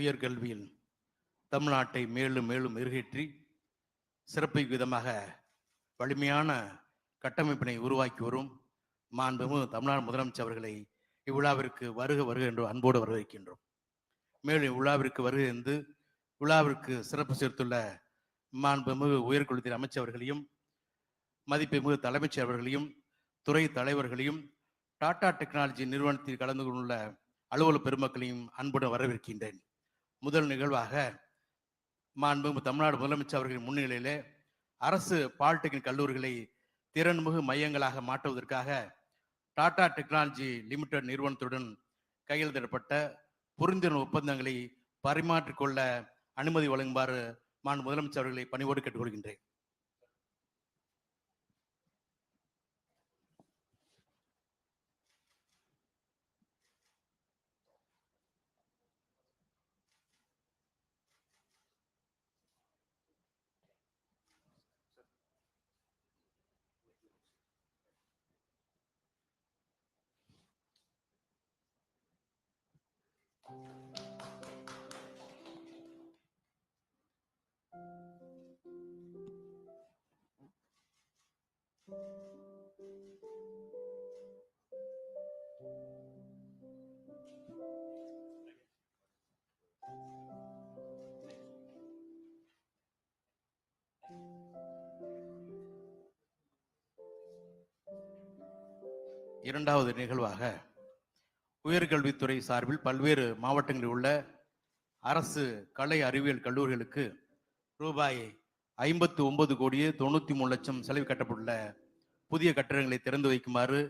உயர்கல்வியில் தமிழ்நாட்டை மேலும் மேலும் மெருகேற்றி சிறப்பு விதமாக வலிமையான கட்டமைப்பினை உருவாக்கி வரும் மாண்புமிகு தமிழ்நாடு முதலமைச்சர் அவர்களை இவ்விழாவிற்கு வருக வருக என்று அன்போடு வரவேற்கின்றோம். மேலும் இவ்விழாவிற்கு வருக என்று விழாவிற்கு சிறப்பு சேர்த்துள்ள மாண்புமிகு உயர்கல்வித்துறை அமைச்சர்களையும் மதிப்புமிகு தலைமைச் செயலர்களையும் துறை தலைவர்களையும் டாடா டெக்னாலஜி நிறுவனத்தில் கலந்து கொண்டுள்ள அலுவலக பெருமக்களையும் அன்புடன் வரவேற்கின்றேன். முதல் நிகழ்வாக மாண்புமிகு தமிழ்நாடு முதலமைச்சர் அவர்களின் முன்னிலையிலே அரசு பாலிடெக்னிக் கல்லூரிகளை திறன்மிகு மையங்களாக மாற்றுவதற்காக டாடா டெக்னாலஜி லிமிடெட் நிறுவனத்துடன் கையெழுத்திடப்பட்ட புரிந்துணர்வு ஒப்பந்தங்களை பரிமாற்றிக்கொள்ள அனுமதி வழங்குமாறு மாண்பு முதலமைச்சர் அவர்களை பணிவோடு கேட்டுக்கொள்கின்றேன். இரண்டாவது நிகழ்வாக உயர்கல்வித்துறை சார்பில் பல்வேறு மாவட்டங்களில் உள்ள அரசு கலை அறிவியல் கல்லூரிகளுக்கு ரூபாய் ஐம்பத்து ஒன்பது கோடியே தொண்ணூத்தி மூணு லட்சம் செலவு கட்டப்பட்டுள்ள புதிய கட்டிடங்களை திறந்து வைக்குமாறு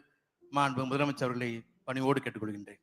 மாண்பு முதலமைச்சர் அவர்களை பணியோடு கேட்டுக்கொள்கின்றேன்.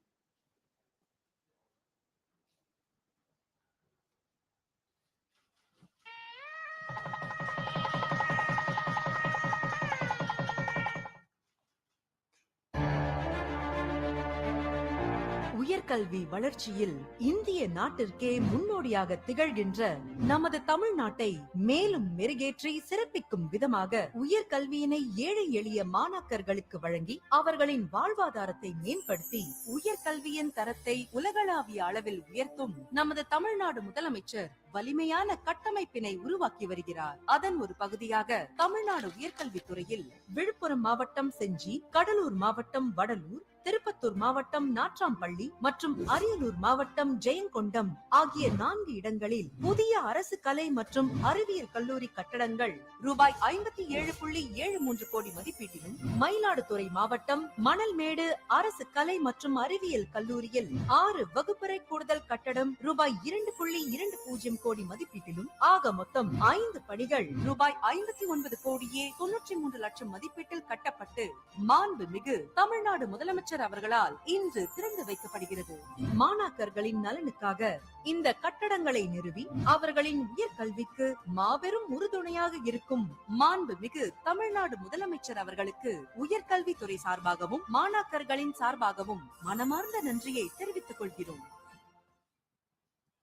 உயர்கல்வி வளர்ச்சியில் இந்திய நாட்டிற்கே முன்னோடியாக திகழ்கின்ற நமது தமிழ்நாட்டை மேலும் மெருகேற்றி சிறப்பிக்கும் விதமாக உயர்கல்வியினை ஏழை எளிய மாணாக்கர்களுக்கு வழங்கி அவர்களின் வாழ்வாதாரத்தை மேம்படுத்தி உயர்கல்வியின் தரத்தை உலகளாவிய அளவில் உயர்த்தும் நமது தமிழ்நாடு முதலமைச்சர் வலிமையான கட்டமைப்பினை உருவாக்கி வருகிறார். அதன் ஒரு பகுதியாக தமிழ்நாடு உயர்கல்வித்துறையில் விழுப்புரம் மாவட்டம் செஞ்சி கடலூர் மாவட்டம் வடலூர் திருப்பத்தூர் மாவட்டம் நாட்றாம்பள்ளி மற்றும் அரியலூர் மாவட்டம் ஜெயங்கொண்டம் ஆகிய நான்கு இடங்களில் புதிய அரசு கலை மற்றும் அறிவியல் கல்லூரி கட்டடங்கள் ரூபாய் ஐம்பத்தி ஏழு புள்ளி ஏழு மூன்று கோடி மதிப்பீட்டிலும் மயிலாடுதுறை மாவட்டம் மணல்மேடு அரசு கலை மற்றும் அறிவியல் கல்லூரியில் ஆறு வகுப்பறை கூடுதல் கட்டடம் ரூபாய் இரண்டு புள்ளி இரண்டு பூஜ்ஜியம் கோடி மதிப்பீட்டிலும் ஆக மொத்தம் ஐந்து பணிகள் ரூபாய் ஐம்பத்தி ஒன்பது கோடியே தொன்னூற்றி மூன்று லட்சம் மதிப்பீட்டில் கட்டப்பட்டு மாண்பு மிகு தமிழ்நாடு முதலமைச்சர் அவர்களால் இன்று திறந்து வைக்கப்படுகிறது. மாணாக்கர்களின் நலனுக்காக இந்த கட்டடங்களை நிறுவி அவர்களின் உயர்கல்விக்கு மாபெரும் உறுதுணையாக இருக்கும் மாண்புமிகு தமிழ்நாடு முதலமைச்சர் அவர்களுக்கு உயர்கல்வித்துறை சார்பாகவும் மாணாக்கர்களின் சார்பாகவும் மனமார்ந்த நன்றியை தெரிவித்துக் கொள்கிறோம்.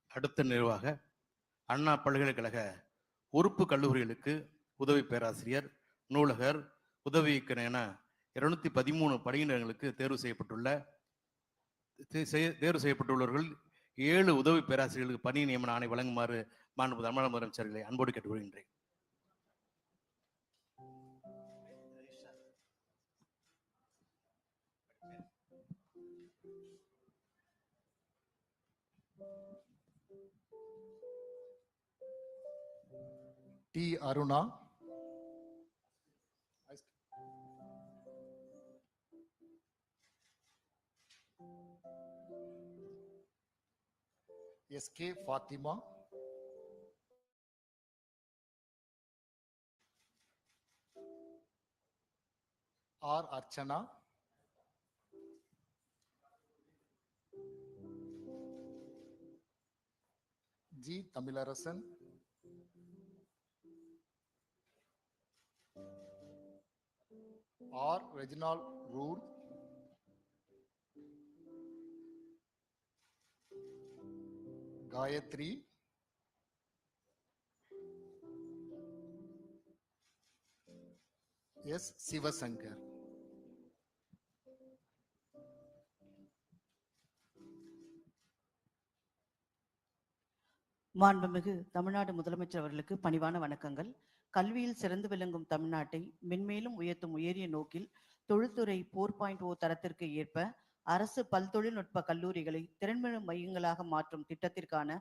அடுத்த நிர்வாக அண்ணா பல்கலைக்கழக உறுப்பு கல்லூரிகளுக்கு உதவி பேராசிரியர் நூலகர் உதவி இயக்குனர் என இருநூத்தி பதிமூணு பணியிடங்களுக்கு தேர்வு செய்யப்பட்டுள்ள தேர்வு செய்யப்பட்டுள்ளவர்கள் ஏழு உதவி பேராசிரியர்களுக்கு பணி நியமன ஆணை வழங்குமாறு மாண்பு தமிழக முதலமைச்சர்களை அன்போடு கேட்டுக்கொள்கின்றேன். T Aruna SK Fatima. R Archana. G Tamilarasan. R Reginald Roor. Gayathri. S Sivasankar. மாண்புமிகு தமிழ்நாடு முதலமைச்சர் அவர்களுக்கு பணிவான வணக்கங்கள். கல்வியில் சிறந்து விளங்கும் தமிழ்நாட்டை மென்மேலும் உயர்த்தும் உயரிய நோக்கில் தொழில்துறை போர் பாயிண்ட் ஓ தரத்திற்கு ஏற்ப அரசு பல்தொழில்நுட்ப கல்லூரிகளை திறன்மிகு மையங்களாக மாற்றும் திட்டத்திற்கான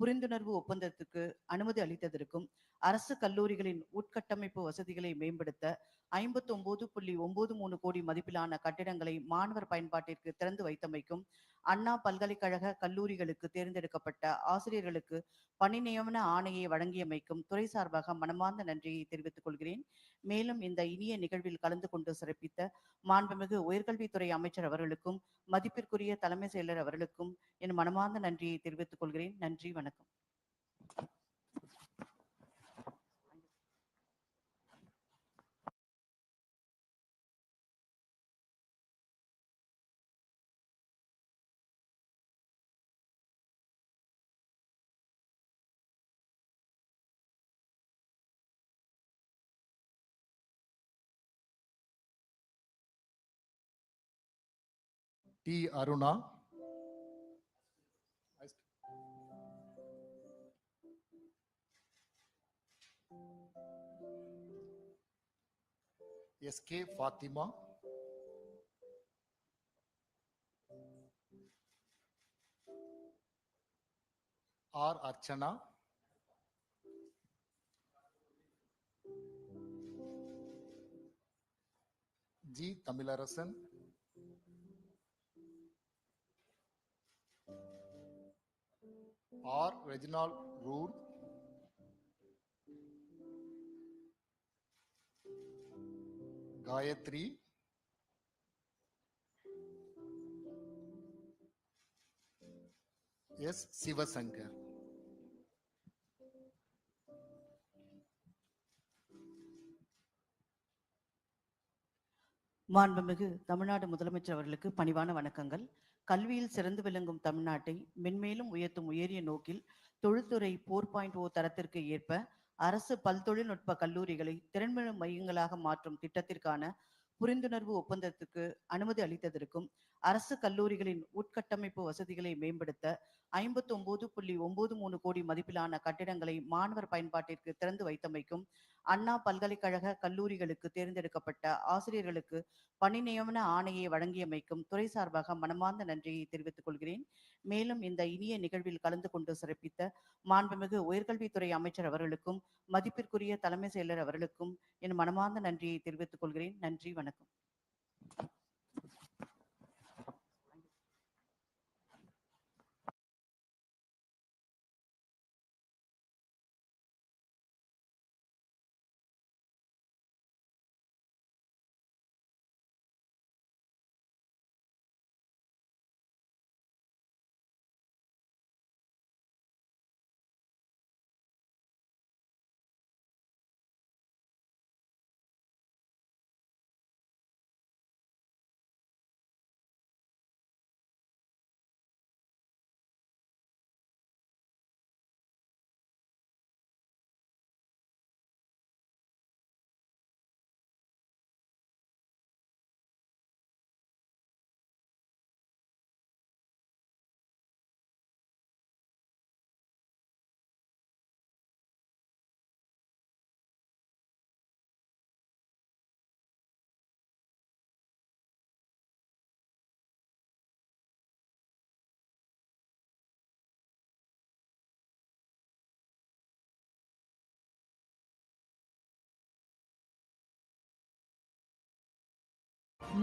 புரிந்துணர்வு ஒப்பந்தத்துக்கு அனுமதி அளித்ததற்கும் அரசு கல்லூரிகளின் உட்கட்டமைப்பு வசதிகளை மேம்படுத்த ஐம்பத்தி ஒன்பது புள்ளி ஒன்பது மூணு கோடி மதிப்பிலான கட்டிடங்களை மாணவர் பயன்பாட்டிற்கு திறந்து வைத்தமைக்கும் அண்ணா பல்கலைக்கழக கல்லூரிகளுக்கு தேர்ந்தெடுக்கப்பட்ட ஆசிரியர்களுக்கு பணி நியமன ஆணையை வழங்கியமைக்கும் துறை சார்பாக மனமார்ந்த நன்றியை தெரிவித்துக் கொள்கிறேன். மேலும் இந்த இனிய நிகழ்வில் கலந்து கொண்டு சிறப்பித்த மாண்புமிகு உயர்கல்வித்துறை அமைச்சர் அவர்களுக்கும் மதிப்பிற்குரிய தலைமை செயலர் அவர்களுக்கும் என் மனமார்ந்த நன்றியை தெரிவித்துக் கொள்கிறேன். நன்றி வணக்கம். T. Aruna. S. K. Fatima. R. Archana. G. Tamilarasan. R Reginald Roor Gayathri S Sivasankar மாண்புமிகு தமிழ்நாடு முதலமைச்சர் அவர்களுக்கு பணிவான வணக்கங்கள். கல்வியில் சிறந்து விளங்கும் தமிழ்நாட்டை மென்மேலும் உயர்த்தும் உயரிய நோக்கில் தொழில்துறை போர் பாயிண்ட் ஓ தரத்திற்கு ஏற்ப அரசு பல்தொழில்நுட்ப கல்லூரிகளை திறன்மிகு மையங்களாக மாற்றும் திட்டத்திற்கான புரிந்துணர்வு ஒப்பந்தத்துக்கு அனுமதி அளித்ததற்கும் அரசு கல்லூரிகளின் உட்கட்டமைப்பு வசதிகளை மேம்படுத்த ஐம்பத்தி ஒன்பது புள்ளி ஒன்பது மூணு கோடி மதிப்பிலான கட்டிடங்களை மாணவர் பயன்பாட்டிற்கு திறந்து வைத்தமைக்கும் அண்ணா பல்கலைக்கழக கல்லூரிகளுக்கு தேர்ந்தெடுக்கப்பட்ட ஆசிரியர்களுக்கு பணி நியமன ஆணையை வழங்கியமைக்கும் துறை சார்பாக மனமார்ந்த நன்றியை தெரிவித்துக் கொள்கிறேன். மேலும் இந்த இனிய நிகழ்வில் கலந்து கொண்டு சிறப்பித்த மாண்புமிகு உயர்கல்வித்துறை அமைச்சர் அவர்களுக்கும் மதிப்பிற்குரிய தலைமை செயலர் அவர்களுக்கும் என் மனமார்ந்த நன்றியை தெரிவித்துக் கொள்கிறேன். நன்றி வணக்கம்.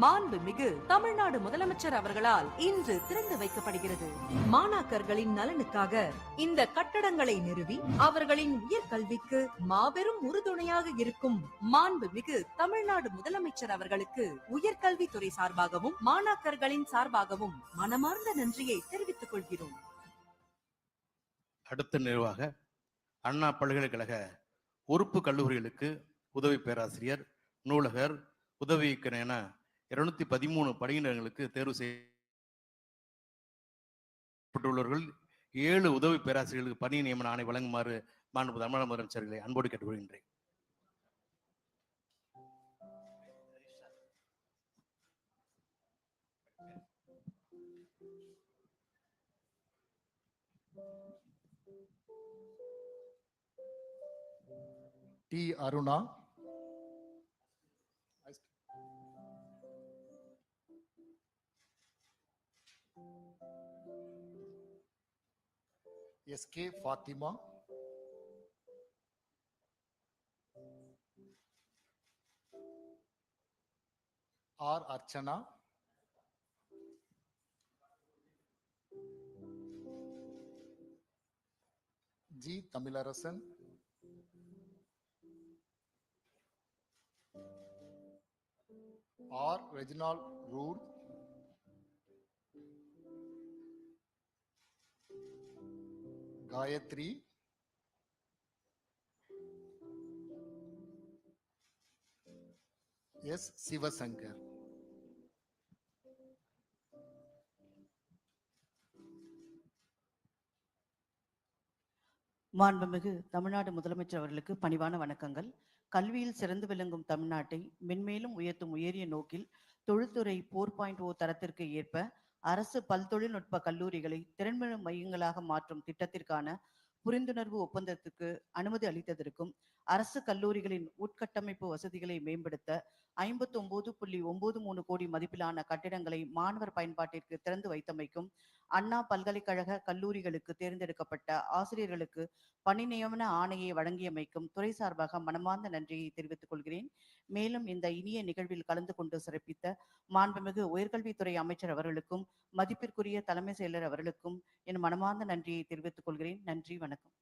மாண்புமிகு தமிழ்நாடு முதலமைச்சர் அவர்களால் இன்று திறந்து வைக்கப்படுகிறது. மாணாக்கர்களின் நலனுக்காக இந்த கட்டடங்களை நிறுவி அவர்களின் உயர்கல்விக்கு மாபெரும் உறுதுணையாக இருக்கும் மாண்புமிகு தமிழ்நாடு முதலமைச்சர் அவர்களுக்கு உயர்கல்வித்துறை சார்பாகவும் மாணாக்கர்களின் சார்பாகவும் மனமார்ந்த நன்றியை தெரிவித்துக் கொள்கிறோம். அடுத்த நிர்வாக அண்ணா பல்கலைக்கழக உறுப்பு கல்லூரிகளுக்கு உதவி பேராசிரியர் நூலகர் உதவி என இருநூத்தி பதிமூணு பணியிடங்களுக்கு தேர்வு செய்யப்பட்டுள்ளவர்கள் ஏழு உதவி பேராசிரியர்களுக்கு பணி நியமன ஆணை வழங்குமாறு மாண்பு தமிழக முதலமைச்சர்களை அன்போடு கேட்டுக்கொள்கின்றேன். T Aruna SK Fatima R Archana G Tamilarasan R Reginald Roor Gayathri. S Sivasankar. மாண்புமிகு தமிழ்நாடு முதலமைச்சர் அவர்களுக்கு பணிவான வணக்கங்கள். கல்வியில் சிறந்து விளங்கும் தமிழ்நாட்டை மென்மேலும் உயர்த்தும் உயரிய நோக்கில் தொழில்துறை போர் பாயிண்ட் ஓ தரத்திற்கு ஏற்ப அரசு பல்தொழில்நுட்ப கல்லூரிகளை திறன்மிழ மையங்களாக மாற்றும் திட்டத்திற்கான புரிந்துணர்வு ஒப்பந்தத்துக்கு அனுமதி அளித்ததற்கும் அரசு கல்லூரிகளின் உட்கட்டமைப்பு வசதிகளை மேம்படுத்த ஐம்பத்தி ஒன்பது புள்ளி ஒன்பது மூணு கோடி மதிப்பிலான கட்டிடங்களை மாணவர் பயன்பாட்டிற்கு திறந்து வைத்தமைக்கும் அண்ணா பல்கலைக்கழக கல்லூரிகளுக்கு தேர்ந்தெடுக்கப்பட்ட ஆசிரியர்களுக்கு பணி நியமன ஆணையை வழங்கியமைக்கும் துறை சார்பாக மனமார்ந்த நன்றியை தெரிவித்துக் கொள்கிறேன். மேலும் இந்த இனிய நிகழ்வில் கலந்து கொண்டு சிறப்பித்த மாண்புமிகு உயர்கல்வித்துறை அமைச்சர் அவர்களுக்கும் மதிப்பிற்குரிய தலைமை செயலர் அவர்களுக்கும் என் மனமார்ந்த நன்றியை தெரிவித்துக் கொள்கிறேன். நன்றி வணக்கம்.